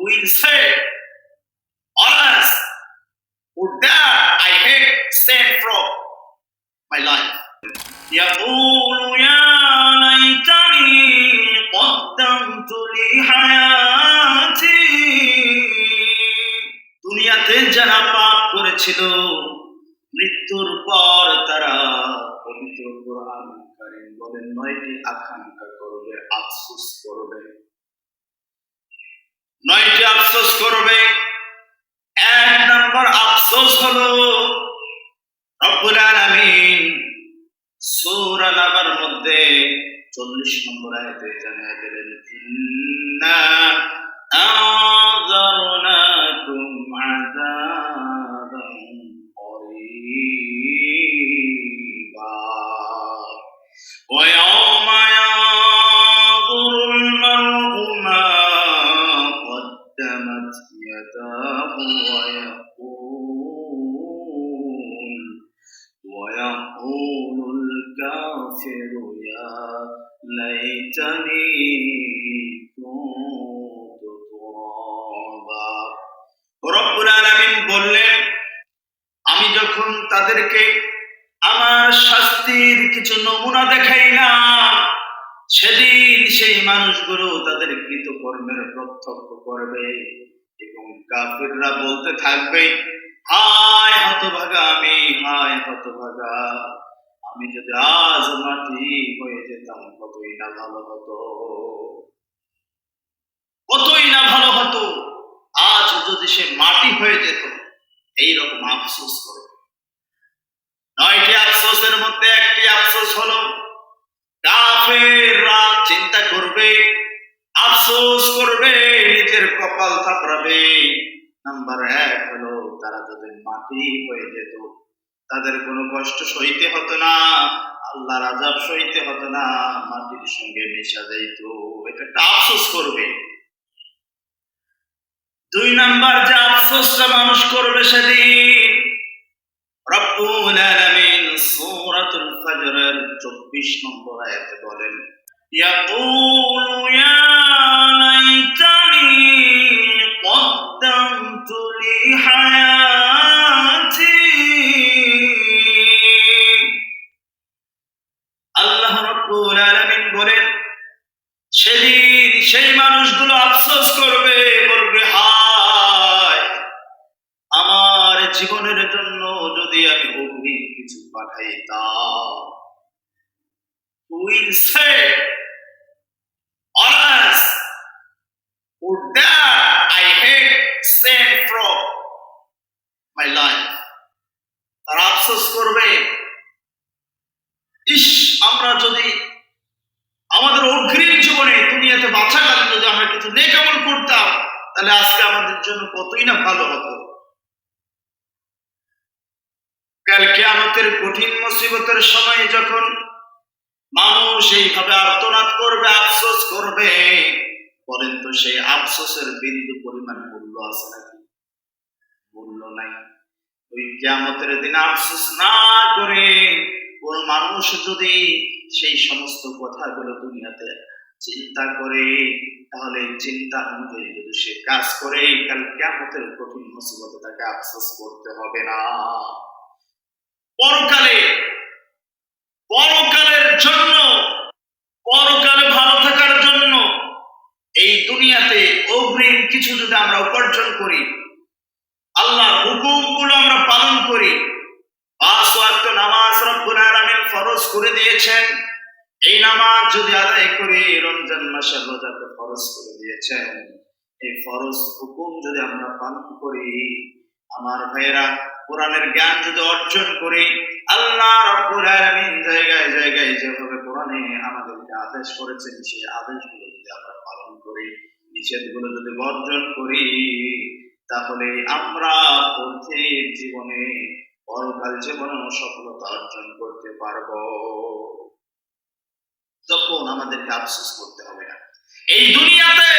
will say, Alas, would that I hate sin from my life. يقول يا ليتني قدمت لحياتي দুনিয়াতে যারা পাপ করেছিল মৃত্যুর পর তারা পবিত্র কোরআন কারীম বলেন নয়টি আকাঙ্ক্ষা করবে আফসোস করবে নয়টি আফসোস করবে, এক নম্বর আফসোস হলো রব্বুল আলামিন সূরা মধ্যে 40 নম্বর আয়াতে জানিয়ে দিলেন ويقول ويقول الكافر يا ليتني كنت ترابا রব্বুল আলামিন বললেন আমি যখন তাদেরকে আমার শাস্তির কিছু নমুনা দেখাইলাম সেদিন সেই মানুষগুলো তাদের কৃতকর্মের প্রত্যক্ষ করবে এবং কাফিররা বলতে থাকবে হায় হতভাগা আমি, হায় হতভাগা। আমি যদি আজ মাটি হয়ে যেতাম, কতই না ভালো হতো। কতই না ভালো হতো। আজ যদি সে মাটি হয়ে যেত, এইরকম আফসোস করবে নয়টি আফসোসের মধ্যে একটি আফসোস হলো, কাফেররা চিন্তা করবে আফসোস করবে, নিজের কপাল থাপড়াবে। নাম্বার এক হলো, তারা যদি মাটি হয়ে যেত, তাদের কোনো কষ্ট সইতে হতো না, আল্লাহর আজাব সইতে হতো না, মাটির সঙ্গে মিশা যাইত এটা আফসোস করবে। দুই নাম্বার যে আফসোসটা মানুষ করবে সেদিন, রব্বুল আলামিন সূরাতুল ফজরের 24 নম্বর আয়াতে বলেন يقول يا ليتني قدمت لحياتي আল্লাহ রাব্বুল আলামিন বলেন সেদিন সেই মানুষগুলো আফসোস করবে বলবে হায় আমার জীবনের জন্য যদি আমি অগ্নি কিছু পাঠাইতাম will say my life তারা আফসোস করবে। ইস, আমরা যদি আমাদের অগ্রিম জীবনে দুনিয়াতে যদি আমরা কিছু নেকামল করতাম, তাহলে আজকে আমাদের জন্য কতই না ভালো হতো। কালকে আমাদের কঠিন মুসিবতের সময় যখন মানুষ এইভাবে আর্তনাদ করবে, আফসোস করবে, বলেন তো সেই আফসোসের বিন্দু পরিমাণ মূল্য আছে নাকি? মূল্য নাই। ওই কিয়ামতের দিন আফসোস না করে কোন মানুষ যদি সেই সমস্ত কথাগুলো দুনিয়াতে চিন্তা করে, তাহলে চিন্তা অনুযায়ী যদি সে কাজ করে কাল কিয়ামতের কঠিন মুসিবতে তাকে আফসোস করতে হবে না। পরকালে, পরকালের জন্য, পরকালে ভালো থাকার জন্য এই দুনিয়াতে অগ্রিম কিছু যদি আমরা উপার্জন করি আল্লাহর হুকুমগুলো আমরা পালন করি। পাঁচ ওয়াক্ত নামাজ রব্বুল আলামিন ফরজ করে দিয়েছেন। এই নামাজ যদি আদায় করি রমজান মাসের রোজাকে ফরজ করে দিয়েছেন। এই ফরজ হুকুম যদি আমরা পালন করি, আমার ভাইয়েরা, কোরআনের জ্ঞান যদি অর্জন করি, আল্লাহ রব্বুল আলামিন জায়গায় জায়গায় যেভাবে কোরআনে আমাদেরকে আদেশ করেছেন, সেই আদেশগুলো যদি আমরা পালন করি, নিষেধগুলো যদি বর্জন করি তাহলে আমরা পথের জীবনে পরকাল জীবনে সফলতা অর্জন করতে পারব। তখন আমাদেরকে আফসোস করতে হবে না। এই দুনিয়াতে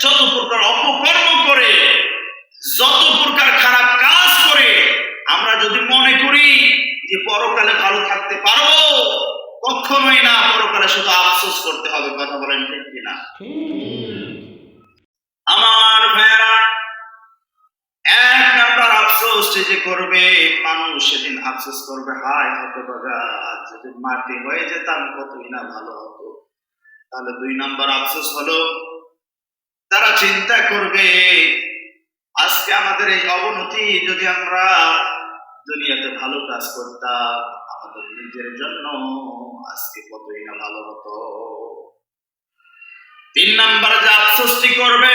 যত প্রকার অপকর্ম করে করবে, মানুষ সেদিন আফসোস করবে, হায় হতভাগা আজ যদি মাটি হয়ে যেতাম কতই না ভালো হতো। তাহলে দুই নাম্বার আফসোস হলো, তারা চিন্তা করবে, আজকে আমাদের এই অবনতি যদি আমরা দুনিয়াতে ভালো কাজ করতাম, আমাদের নিজের জন্য আজকে কতই না ভালো হতো। তিন নাম্বার যে আফসোসটি করবে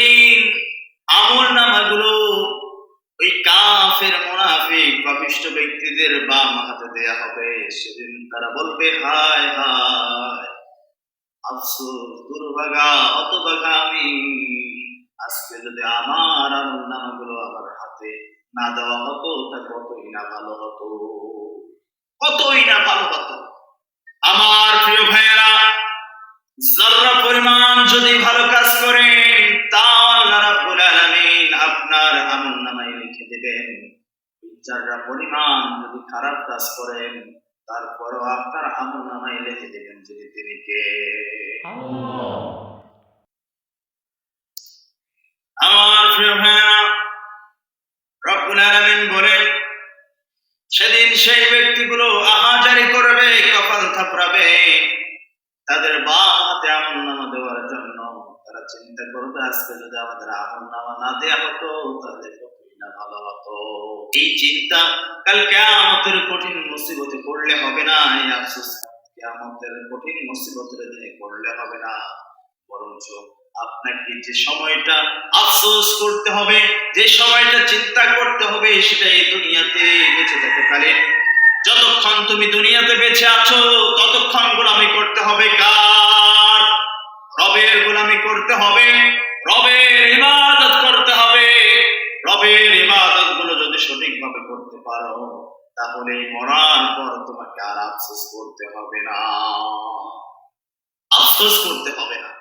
কাফের মুনাফিক পাপিষ্ঠ ব্যক্তিদের বাম হাতে দেয়া হবে। সেদিন তারা বলবে, হায় হায়, আফসোস, দুর্ভাগা অতভাগা আমি। আজকে যদি আমার আমল নামাগুলো আমার হাতে না দেওয়া হতো, তা কতই না ভালো হতো? কতই না ভালো হতো? আমার প্রিয় ভাইয়েরা জর্রা পরিমাণ যদি ভালো কাজ করেন তা আল্লাহ রাব্বুল আলামিন আপনার আমল নামায় লিখে দেবেন। যারা পরিমাণ যদি খারাপ কাজ করেন তারপরও আপনার আমল নামায় লিখে দেবেন যদি তিনি কে। আমার প্রিয় ভাইয়া রব্বুল আলামিন বলেন সেদিন সেই ব্যক্তিগুলো আহাজারি করবে কপাল থাপড়াবে তাদের বাম হাতে আমল নামা দেওয়ার জন্য তারা চিন্তা করবে আজকে যদি আমাদের আমল নামা না দেওয়া হতো, তাহলে ভালো হতো। এই চিন্তা কাল কেয়ামতের কঠিন মুসিবতে পড়লে হবে না, এই আফসোস। কঠিন মুসিবতের দিনে পড়লে হবে না। বরঞ্চ আপনাকে যে সময়টা আফসোস করতে হবে, যে সময়টা চিন্তা করতে হবে, সেটা এই দুনিয়াতে বেঁচে থাকতে পারেন যতক্ষণ তুমি দুনিয়াতে বেঁচে আছো, ততক্ষণ গোলামি করতে হবে কার? রবের গোলামি করতে হবে। তাহলে মরার পর তোমাকে আর আফসোস করতে হবে না। আফসোস করতে হবে না।